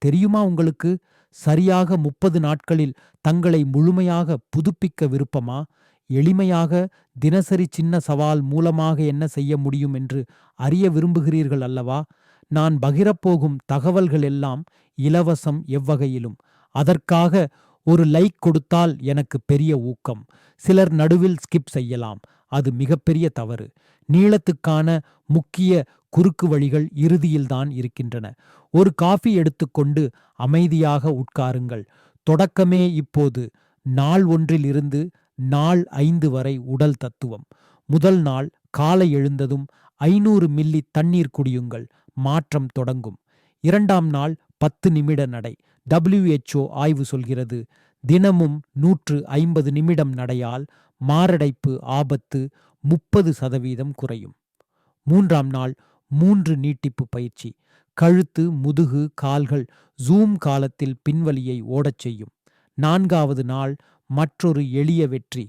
தெரியுமா உங்களுக்கு? சரியாக முப்பது நாட்களில் தங்களை முழுமையாக புதுப்பிக்க விருப்பமா? எளிமையாக தினசரி சின்ன சவால் மூலமாக என்ன செய்ய முடியும் என்று அறிய விரும்புகிறீர்கள் அல்லவா? நான் பகிரப்போகும் தகவல்கள் எல்லாம் இலவசம் எவ்வகையிலும். அதற்காக ஒரு லைக் கொடுத்தால் எனக்கு பெரிய ஊக்கம். சிலர் நடுவில் ஸ்கிப் செய்யலாம். அது மிகப்பெரிய தவறு. நீளத்துக்கான முக்கிய குறுக்கு வழிகள் இறுதியில்தான் இருக்கின்றன. ஒரு காஃபி எடுத்துக்கொண்டு அமைதியாக உட்காருங்கள். தொடக்கமே இப்போது நாள் ஒன்றில் இருந்து நாள் ஐந்து வரை உடல் தத்துவம். முதல் நாள் காலை எழுந்ததும் ஐநூறு மில்லி தண்ணீர் குடியுங்கள். மாற்றம் தொடங்கும். இரண்டாம் நாள் பத்து நிமிட நடை. WHO ஆய்வு சொல்கிறது. தினமும் நூற்று ஐம்பது நிமிடம் நடையால் மாரடைப்பு ஆபத்து முப்பது சதவீதம் குறையும். மூன்றாம் நாள் மூன்று நீட்டிப்பு பயிற்சி. கழுத்து முதுகு கால்கள் ஜூம் காலத்தில் பின்வலியை ஓடச் செய்யும். நான்காவது நாள் மற்றொரு எளிய வெற்றி.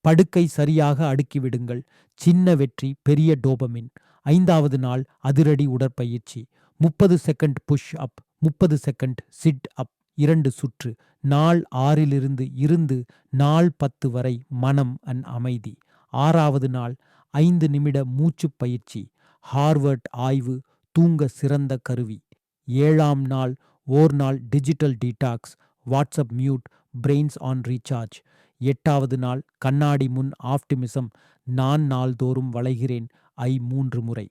படுக்கை சரியாக அடுக்கிவிடுங்கள். சின்ன வெற்றி பெரிய டோபமின். ஐந்தாவது நாள் அதிரடி உடற்பயிற்சி. முப்பது செகண்ட் புஷ் அப் முப்பது செகண்ட் சிட் அப் இரண்டு சுற்று. நாள் ஆறிலிருந்து இருந்து நாள் பத்து வரை மனம் அன் அமைதி. ஆறாவது நாள் ஐந்து நிமிட மூச்சுப் பயிற்சி ஹார்வர்ட் ஆய்வு தூங்க சிறந்த கருவி. ஏழாம் நாள் ஓர் நாள் digital detox WhatsApp mute brains on recharge. எட்டாவது நாள் கண்ணாடி முன் ஆப்டிமிசம் நான் நாள்தோறும் வளைகிறேன் ஐ மூன்று முறை.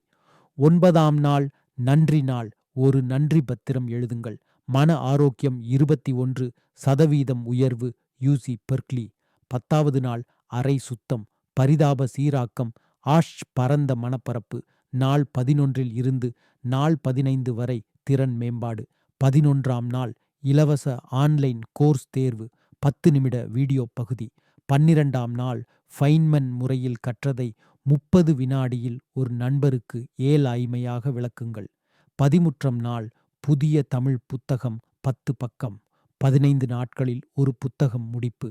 ஒன்பதாம் நாள் நன்றி நாள் ஒரு நன்றி பத்திரம் எழுதுங்கள். மன ஆரோக்கியம் இருபத்தி ஒன்று சதவீதம் உயர்வு யூசி பெர்க்லி. பத்தாவது நாள் அரை சுத்தம் பரிதாப சீராக்கம் ஆஷ் பரந்த மனப்பரப்பு நாள் பதினொன்றில் இருந்து நாள் பதினைந்து வரை திறன் மேம்பாடு. பதினொன்றாம் நாள் இலவச ஆன்லைன் கோர்ஸ் தேர்வு பத்து நிமிட வீடியோ பகுதி. பன்னிரண்டாம் நாள் ஃபைன்மன் முறையில் கற்றதை முப்பது வினாடியில் ஒரு நண்பருக்கு ஏலாய்மையாக விளக்குங்கள். பதிமுற்றம் நாள் புதிய தமிழ் புத்தகம் பத்து பக்கம். பதினைந்து நாட்களில் ஒரு புத்தகம் முடிப்பு.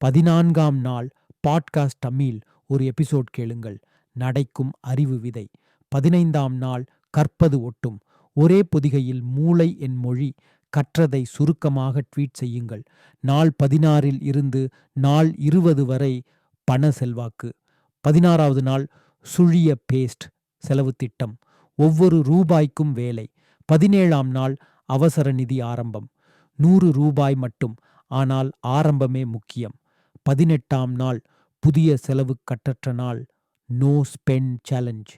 பதினான்காம் நாள் பாட்காஸ்ட் தமிழ் ஒரு எபிசோட் கேளுங்கள். நடைக்கும் அறிவு விதை. பதினைந்தாம் நாள் கற்பது ஒட்டும். ஒரே பொதிகையில் மூளை என் மொழி. கற்றதை சுருக்கமாக ட்வீட் செய்யுங்கள். நாள் பதினாறில் இருந்து நாள் இருபது வரை பண செல்வாக்கு. பதினாறாவது நாள் சுழிய பேஸ்ட் செலவு திட்டம். ஒவ்வொரு ரூபாய்க்கும் வேலை. பதினேழாம் நாள் அவசர நிதி ஆரம்பம். நூறு ரூபாய் மட்டும் ஆனால் ஆரம்பமே முக்கியம். பதினெட்டாம் நாள் புதிய செலவு கட்டற்ற நாள் நோ ஸ்பெண்ட் சேலஞ்ச்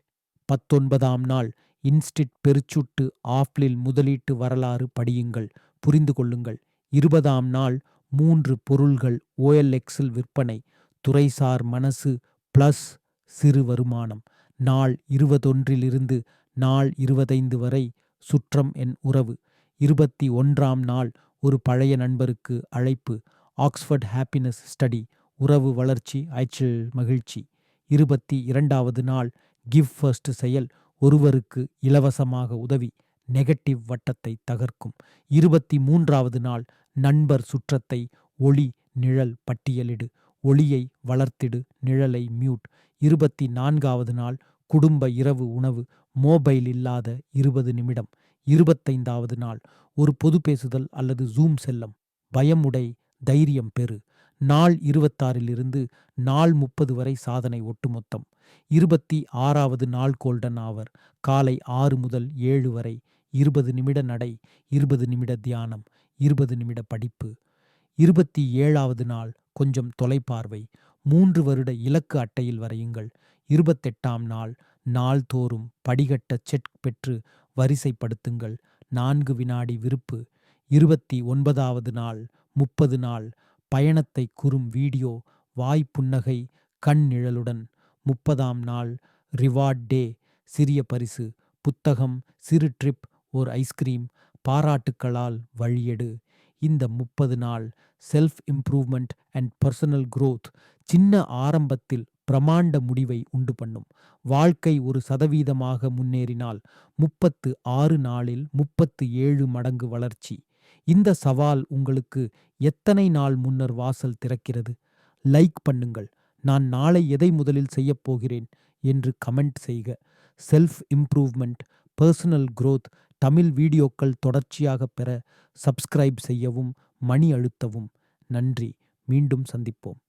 பத்தொன்பதாம் நாள் இன்ஸ்டிட் பெருச்சுட்டு ஆஃப்லில் முதலீட்டு வரலாறு படியுங்கள் புரிந்து கொள்ளுங்கள். இருபதாம் நாள் மூன்று பொருள்கள் ஓஎல்எக்ஸில் விற்பனை துறைசார் மனசு பிளஸ் சிறு வருமானம். நாள் இருபதொன்றிலிருந்து நாள் இருபத்தைந்து வரை சுற்றம் என் உறவு. இருபத்தி ஒன்றாம் நாள் ஒரு பழைய நண்பருக்கு அழைப்பு ஆக்ஸ்ஃபர்ட் ஹாப்பினஸ் ஸ்டடி உறவு வளர்ச்சி ஆய்ச்சல் மகிழ்ச்சி. இருபத்தி இரண்டாவது நாள் கிவ் ஃபர்ஸ்ட் செயல் ஒருவருக்கு இலவசமாக உதவி நெகட்டிவ் வட்டத்தை தகர்க்கும். இருபத்தி மூன்றாவது நாள் நண்பர் சுற்றத்தை ஒளி நிழல் பட்டியலிடு. ஒளியை வளர்த்திடு நிழலை மியூட் இருபத்தி நான்காவது நாள் குடும்ப இரவு உணவு மொபைல் இல்லாத இருபது நிமிடம். இருபத்தைந்தாவது நாள் ஒரு பொது பேசுதல் அல்லது ஜூம் செல்லம். பயமுடை தைரியம் பெறு. நாள் இருபத்தாறிலிருந்து நாள் முப்பது வரை சாதனை ஒட்டுமொத்தம். இருபத்தி ஆறாவது நாள் கோல்டன் ஆவர் காலை ஆறு முதல் ஏழு வரை இருபது நிமிட நடை இருபது நிமிட தியானம் இருபது நிமிட படிப்பு. இருபத்தி ஏழாவது நாள் கொஞ்சம் தொலைப்பார்வை மூன்று வருட இலக்கு அட்டையில் வரையுங்கள். இருபத்தெட்டாம் நாள் நாள்தோறும் படிகட்ட செட் பெற்று வரிசைப்படுத்துங்கள். நான்கு வினாடி விருப்பு. இருபத்தி ஒன்பதாவது நாள் முப்பது நாள் பயணத்தை குறும் வீடியோ வாய் புன்னகை கண் நிழலுடன் முப்பதாம் நாள் ரிவார்ட் டே சிறிய பரிசு புத்தகம் சிறு ட்ரிப் ஓர் ஐஸ்கிரீம் பாராட்டுக்களால் வழியெடு. இந்த முப்பது நாள் self improvement and personal growth சின்ன ஆரம்பத்தில் பிரமாண்ட முடிவை உண்டு பண்ணும். வாழ்க்கை ஒரு சதவீதமாக முன்னேறினால் முப்பத்து ஆறு நாளில் முப்பத்து ஏழு மடங்கு வளர்ச்சி. இந்த சவால் உங்களுக்கு எத்தனை நாள் முன்னர் வாசல் திறக்கிறது? லைக் பண்ணுங்கள். நான் நாளை எதை முதலில் செய்யப் போகிறேன்? என்று கமெண்ட் செய்க. Self improvement personal growth Tamil வீடியோக்கள் தொடர்ச்சியாக பெற சப்ஸ்கிரைப் செய்யவும் மணி அழுத்தவும். நன்றி. மீண்டும் சந்திப்போம்.